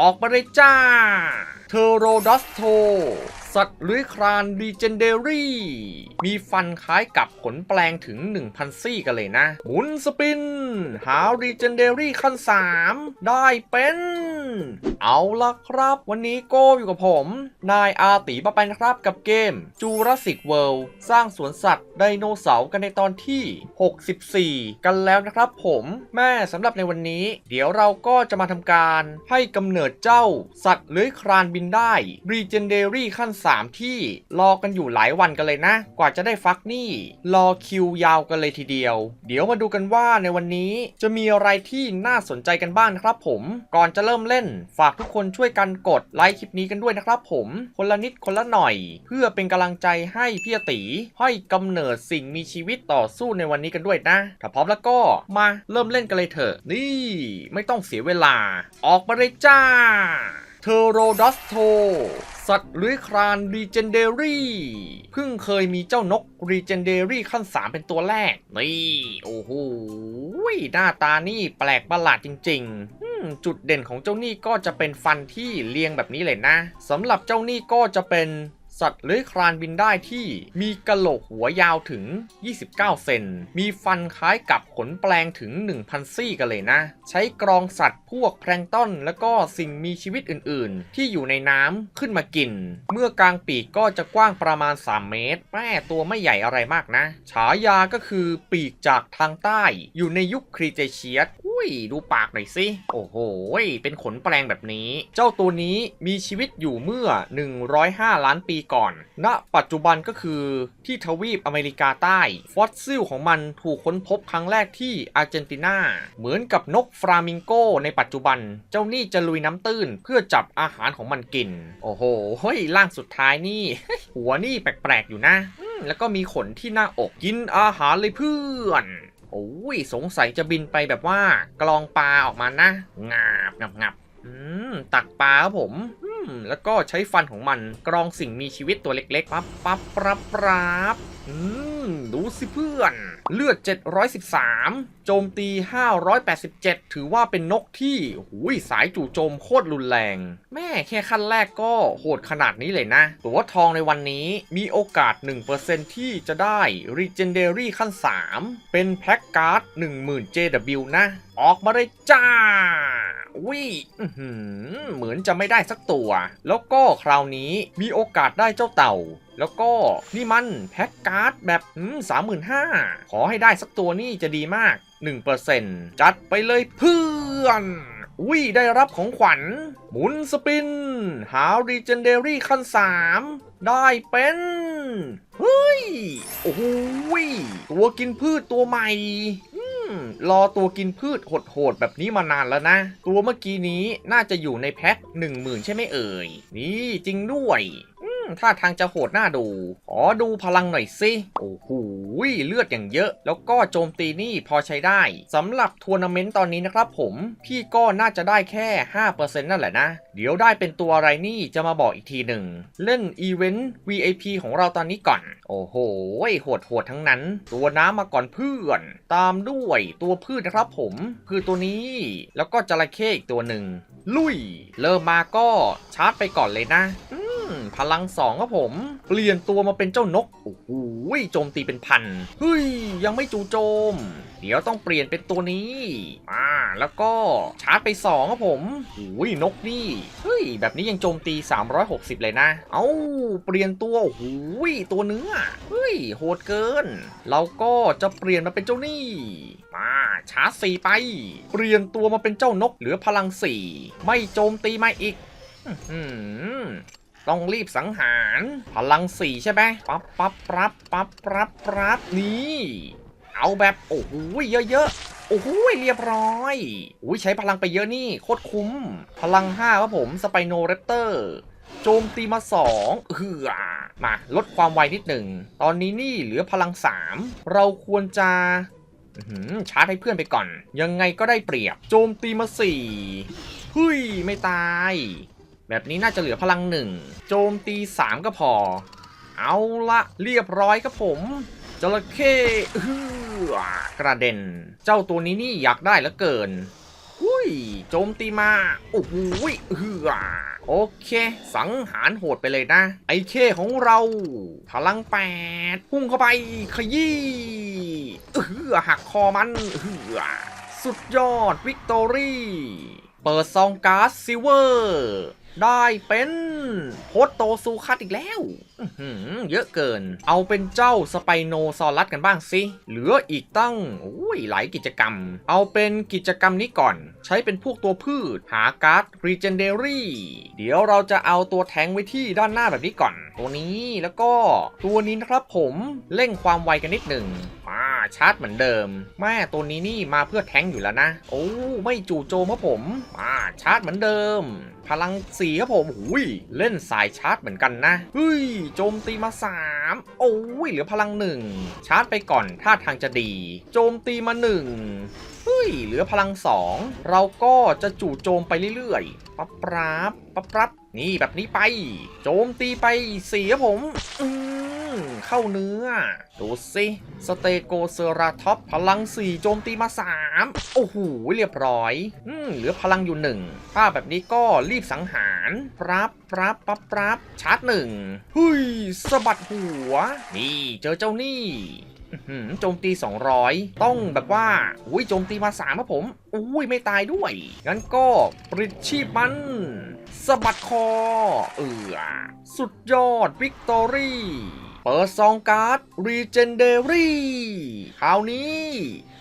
ออกมาเลยจ้า เทอโรดอสโท สัตว์เลื้อยคลานดีเจนเดอรี่มีฟันคล้ายกับขนแปลงถึง 1,000 ซี่กันเลยนะ หมุนสปิน หาดีเจนเดอรี่ขั้น 3 ได้เป็น เอาละครับ วันนี้โก้อยู่กับผม นายอาตีปะไปนครับกับเกม Jurassic World สร้างสวนสัตว์ไดโนเสาร์กันในตอนที่ 64 กันแล้วนะครับผมแม่สำหรับในวันนี้ เดี๋ยวเราก็จะมาทำการให้กำเนิดเจ้าสัตว์เลื้อยคลานบินได้ Regendary ขั้น3 ที่รอกันอยู่หลายวันกันเลยนะ กว่าจะได้ฟักนี่ รอคิวยาวกันเลยทีเดียว เดี๋ยวมาดูกันว่าในวันนี้จะมีอะไรที่น่าสนใจกันบ้างครับผมก่อนจะเริ่มเล่น ฝากทุกคนช่วยกันกดไลค์คลิปนี้กันด้วยนะครับผมคนละนิดคนละหน่อย เพื่อเป็นกำลังใจให้พี่ตีให้กำเนิดสิ่งมีชีวิตต่อสู้ในวันนี้กันด้วยนะ ถ้าพร้อมแล้วก็มาเริ่มเล่นกันเลยเถอะ นี่ไม่ต้องเสียเวลา ออกมาเลยจ้าเทโรดัสโท สัตว์เลื้อยคลานรีเจนเดอรี่เพิ่งเคยมีเจ้านกรีเจนเดอรี่ขั้น 3 เป็นตัวแรก นี่ โอ้โหหน้าตานี่แปลกประหลาดจริง ๆ จุดเด่นของเจ้านี่ก็จะเป็นฟันที่เรียงแบบนี้เลยนะสำหรับเจ้านี่ก็จะเป็น สัตว์เลื้อยคลานบินได้ที่มีกระโหลกหัวยาวถึง 29 เซน มีฟันคล้ายกับขนแปลงถึง 1,000 ซี่กันเลยนะ ใช้กรองสัตว์พวกแพลงต้นแล้วก็สิ่งมีชีวิตอื่นๆ ที่อยู่ในน้ำขึ้นมากิน เมื่อกลางปีกก็จะกว้างประมาณ 3 เมตร แม่ตัวไม่ใหญ่อะไรมากนะ ฉายาก็คือปีกจากทางใต้ อยู่ในยุคครีเทเชียสอุ้ยดูปากหน่อยสิ โอ้โห เป็นขนแปลงแบบนี้ เจ้าตัวนี้มีชีวิตอยู่เมื่อ 105 ล้านปีก่อนณปัจจุบันก็คือที่ทวีปอเมริกาใต้ ฟอสซิลของมันถูกค้นพบครั้งแรกที่อาร์เจนตินา เหมือนกับนกฟลามิงโกในปัจจุบัน เจ้านี่จะลุยน้ำตื้นเพื่อจับอาหารของมันกิน โอ้โหเฮ้ยร่างสุดท้ายนี่ หัวนี่แปลกๆอยู่นะ แล้วก็มีขนที่หน้าอกกินอาหารเลยเพื่อนโอ้ยสงสัยจะบินไปแบบว่ากลองปลาออกมานะ งาบงับงับอืมตักปลาครับผม แล้วก็ใช้ฟันของมันกรองสิ่งมีชีวิตตัวเล็กๆปั๊บปั๊บปรับปรับอืมดูสิเพื่อน เลือด 713 โจมตี 587 ถือว่าเป็นนกที่หูยสายจู่โจมโคตรรุนแรง แม่แค่ขั้นแรกก็โหดขนาดนี้เลยนะ ตัวทองในวันนี้มีโอกาส 1%ที่จะได้ Legendary ขั้น 3 เป็นแพ็กการ์ด10,000 JW นะ ออกมาเลยจ้า วิอื้อหือเหมือนจะไม่ได้สักตัว แล้วก็คราวนี้มีโอกาสได้เจ้าเต่า แล้วก็นี่มันแพ็กการ์ดแบบสามหมื่นห้าขอให้ได้สักตัวนี่จะดีมาก 1%จัดไปเลยเพื่อนวิได้รับของขวัญ หมุนสปิน หา Legendary ขั้น 3 ได้เป็นเฮ้ย โอ้โหยตัวกินพืชตัวใหม่ รอตัวกินพืชโหดๆแบบนี้มานานแล้วนะ ตัวเมื่อกี้นี้น่าจะอยู่ในแพ็ค10,000 ใช่ไหมเอ่ย นี่จริงด้วย ท่าทางจะโหดหน้าดู ขอดูพลังหน่อยสิ โอ้โหเลือดอย่างเยอะ แล้วก็โจมตีนี่พอใช้ได้สำหรับทัวร์นาเมนต์ตอนนี้นะครับผม พี่ก็น่าจะได้แค่ 5%นั่นแหละนะ เดี๋ยวได้เป็นตัวอะไรนี่จะมาบอกอีกทีหนึ่ง เล่นอีเวนต์ VIP ของเราตอนนี้ก่อน โอ้โหโหดโหดๆทั้งนั้น ตัวน้ำมาก่อนเพื่อน ตามด้วยตัวพืชนะครับผม คือตัวนี้ แล้วก็จระเข้อีกตัวหนึ่ง ลุย เริ่มมาก็ชาร์จไปก่อนเลยนะอื พลังสองครับผม เปลี่ยนตัวมาเป็นเจ้านก โอ้โหโจมตีเป็นพัน เฮ้ย ยังไม่จู่โจม เดี๋ยวต้องเปลี่ยนเป็นตัวนี้ อ่า แล้วก็ชาร์จไป2ครับผมโอ้ยนกนี่ เฮ้ย แบบนี้ยังโจมตี 360 เลยนะ เอา้า เปลี่ยนตัวโอ้โหตัวเนื้อ เฮ้ย โหดเกิน เราก็จะเปลี่ยนมาเป็นเจ้านี่ มาชาร์จสี่ไป เปลี่ยนตัวมาเป็นเจ้านกเหลือพลังสี่ ไม่โจมตีมาอีก ต้องรีบสังหาร พลังสี่ใช่ไหมปั๊บปั๊บปั๊บปั๊บปั๊บปั๊บนี่ เอาแบบโอ้โหเยอะๆ โอ้โหเรียบร้อยอุ้ยใช้พลังไปเยอะนี่ โคตรคุ้ม พลัง5ครับผมสไปโนเรปเตอร์โจมตีมา2เฮือมาลดความไวนิดหนึ่ง ตอนนี้นี่เหลือพลัง 3 เราควรจะชาร์จให้เพื่อนไปก่อน ยังไงก็ได้เปรียบ โจมตีมา4เฮ้ย ไม่ตาย แบบนี้น่าจะเหลือพลังหนึ่งโจมตี 3 ก็พอ เอาละเรียบร้อยครับผมจระเข้กระเด็น เจ้าตัวนี้นี่อยากได้เหลือเกินอุ้ยโจมตีมาโอ้โหเฮือโอเค สังหารโหดไปเลยนะ ไอเคของเรา พลังแปดพุ่งเข้าไป ขยี้เฮือหักคอมันเฮือสุดยอด วิกตอรี่ เปิดซองการ์ดซิเวอร์ ได้เป็นโฮตโตซูคัตอีกแล้วเยอะเกิน เอาเป็นเจ้าสไปโนซอรัสกันบ้างสิ เหลืออีกตั้งโอ้ยหลายกิจกรรม เอาเป็นกิจกรรมนี้ก่อน ใช้เป็นพวกตัวพืช หาการ์ดรีเจนเดอรี่เดี๋ยวเราจะเอาตัวแทงไว้ที่ด้านหน้าแบบนี้ก่อน ตัวนี้แล้วก็ตัวนี้นะครับผมเร่งความไวกันนิดหนึ่ง ชาร์จเหมือนเดิม แม่ตัวนี้นี่มาเพื่อแทงอยู่แล้วนะ โอ้ไม่จู่โจมครับผมมาชาร์จเหมือนเดิม พลังสีครับผมหุยเล่นสายชาร์จเหมือนกันนะเฮ้ยโจมตีมา 3 โอ้ยเหลือพลังหนึ่งชาร์จไปก่อนท่าทางจะดี โจมตีมาหนึ่งเฮ้ยเหลือพลังสองเราก็จะจู่โจมไปเรื่อยๆปั๊บปรับปั๊บปรับนี่แบบนี้ไป โจมตีไปสี่ครับผมอืม เข้าเนื้อ ดูสิสเตโกเซราท็อปพลัง 4 โจมตีมา 3 โอ้โห เรียบร้อย อืมเหลือพลังอยู่หนึ่งถ้าแบบนี้ก็รีบสังหารปรับปรับปั๊บปรับชาร์จหนึ่งหุยสะบัดหัว นี่เจอเจ้านี่อื้อหือโจมตี 200 ต้องแบบว่า อุ้ยโจมตีมา3ครับผม อุ้ยไม่ตายด้วย งั้นก็ปลิดชีพมันสะบัดคอ เออสุดยอดวิกตอรี่ เปิดซองการ์ดรีเจนเดอรี่คราวนี้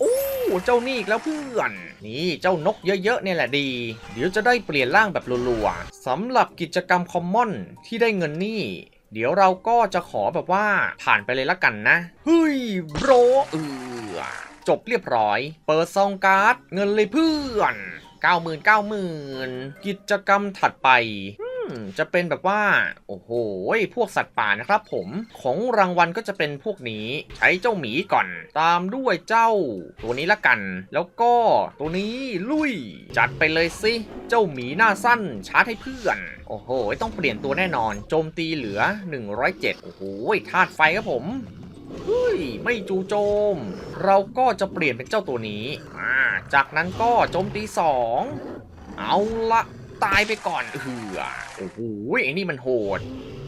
โอ้เจ้านี่อีกแล้วเพื่อน นี่เจ้านกเยอะๆเนี่ยแหละดี เดี๋ยวจะได้เปลี่ยนร่างแบบรัวๆสำหรับกิจกรรมคอมมอนที่ได้เงินนี่เดี๋ยวเราก็จะขอแบบว่าผ่านไปเลยละกันนะเฮ้ยโบรเออจบเรียบร้อย เปิดซองการ์ดเงินเลยเพื่อน 90,000 90,000 กิจกรรมถัดไปอื จะเป็นแบบว่า โอ้โห พวกสัตว์ป่านะครับผม ของรางวัลก็จะเป็นพวกนี้ ใช้เจ้าหมีก่อน ตามด้วยเจ้า ตัวนี้ละกัน แล้วก็ตัวนี้ลุย จัดไปเลยสิ เจ้าหมีหน้าสั้นชาร์จให้เพื่อน โอ้โห ต้องเปลี่ยนตัวแน่นอน โจมตีเหลือ 107 โอ้โหธาตุไฟครับผมเฮ้ย ไม่จูโจม เราก็จะเปลี่ยนเป็นเจ้าตัวนี้ อ่า จากนั้นก็โจมตีสองเอาละ ตายไปก่อนเหือโอ้โหไอ้นี่มันโหด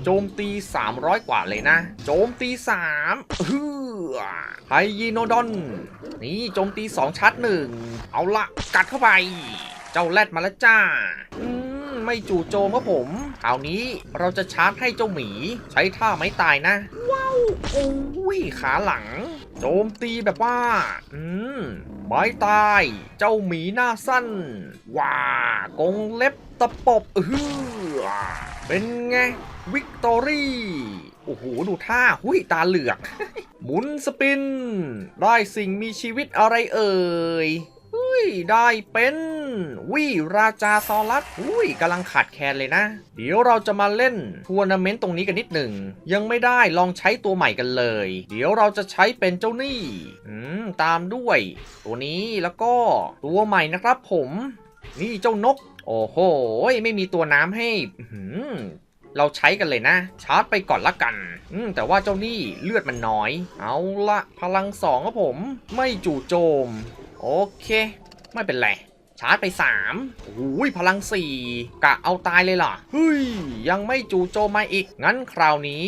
โจมตี 300 กว่าเลยนะ โจมตี3เฮือไฮยีโนดอน นี่โจมตี 2ชัดหนึ่ง เอาละกัดเข้าไป เจ้าแรดมาแล้วจ้าอืมไม่จู่โจมครับผมคราวนี้เราจะชาร์จให้เจ้าหมี ใช้ท่าไม้ตายนะ ว้าว โอ้ย ขาหลัง โจมตีแบบว่า อืม ไม้ตาย เจ้าหมีหน้าสั้น ว้ากงเล็บตะปบเออเป็นไง วิกตอรี่ โอ้โห ดูท่า หุยตาเหลือก หมุนสปิน ได้สิ่งมีชีวิตอะไรเอ่ย เฮ้ย ได้เป็น วิราจาซอรัสอุ้ยกำลังขาดแคลนเลยนะ เดี๋ยวเราจะมาเล่นทัวร์นาเมนต์ตรงนี้กันนิดหนึ่ง ยังไม่ได้ลองใช้ตัวใหม่กันเลย เดี๋ยวเราจะใช้เป็นเจ้านี่อืมตามด้วย ตัวนี้แล้วก็ตัวใหม่นะครับผม นี่เจ้านก โอ้โห ไม่มีตัวน้ำให้อื้อหือเราใช้กันเลยนะ ชาร์จไปก่อนละกัน อืมแต่ว่าเจ้านี่เลือดมันน้อย เอาละพลังสองครับผม ไม่จู่โจม โอเค ไม่เป็นไร ชาร์จไป3โอ้ยพลัง 4 กะเอาตายเลยล่ะเฮ้ยยังไม่จู่โจมมาอีก งั้นคราวนี้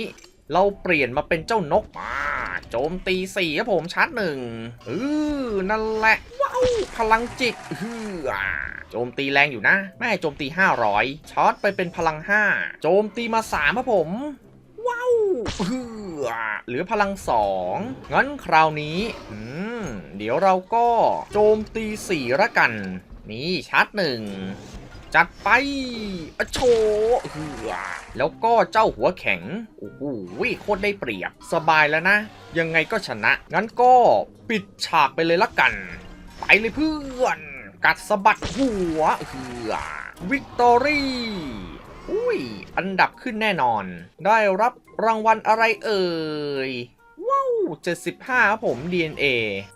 เราเปลี่ยนมาเป็นเจ้านกมาโจมตี4ครับผมชาร์จหนึ่งเออนั่นแหละ ว้าวพลังจิตเฮือโจมตีแรงอยู่นะแม่โจมตี 500ช็อตไปเป็นพลัง 5 โจมตีมา3ครับผม ว้าวเฮือหลือพลังสองงั้นคราวนี้ อืม เดี๋ยวเราก็โจมตีสี่ละกัน นี่ชาร์จหนึ่งจัดไปอะโชเฮือแล้วก็เจ้าหัวแข็ง โอ้โหโคตรได้เปรียบ สบายแล้วนะ ยังไงก็ชนะ งั้นก็ปิดฉากไปเลยละกัน ไปเลยเพื่อน กัดสะบัดหัวเฮือวิกตอรี่อุ้ย อันดับขึ้นแน่นอน ได้รับรางวัลอะไรเอ่ย 75 ครับผม DNA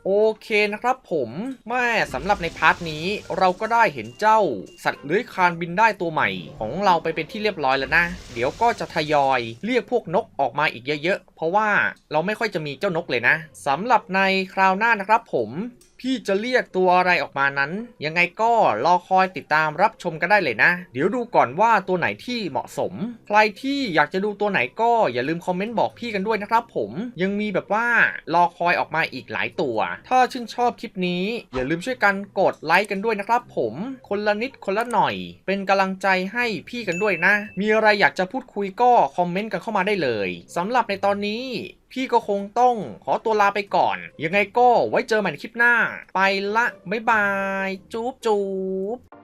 โอเคนะครับผมแม่สำหรับในพาร์ทนี้เราก็ได้เห็นเจ้าสัตว์เลื้อยคลานบินได้ตัวใหม่ ของเราไปเป็นที่เรียบร้อยแล้วนะ เดี๋ยวก็จะทยอยเรียกพวกนกออกมาอีกเยอะๆ เพราะว่าเราไม่ค่อยจะมีเจ้านกเลยนะสำหรับในคราวหน้านะครับผม พี่จะเรียกตัวอะไรออกมานั้น ยังไงก็รอคอยติดตามรับชมกันได้เลยนะ เดี๋ยวดูก่อนว่าตัวไหนที่เหมาะสม ใครที่อยากจะดูตัวไหนก็อย่าลืมคอมเมนต์บอกพี่กันด้วยนะครับผมยังมีแบบว่ารอคอยออกมาอีกหลายตัว ถ้าชื่นชอบคลิปนี้ อย่าลืมช่วยกันกดไลค์กันด้วยนะครับผมคนละนิดคนละหน่อย เป็นกำลังใจให้พี่กันด้วยนะ มีอะไรอยากจะพูดคุยก็คอมเมนต์กันเข้ามาได้เลยสำหรับในตอนนี้ พี่ก็คงต้องขอตัวลาไปก่อน ยังไงก็ไว้เจอใหม่ในคลิปหน้า ไปละ บ๊ายบายจุ๊บจุ๊บ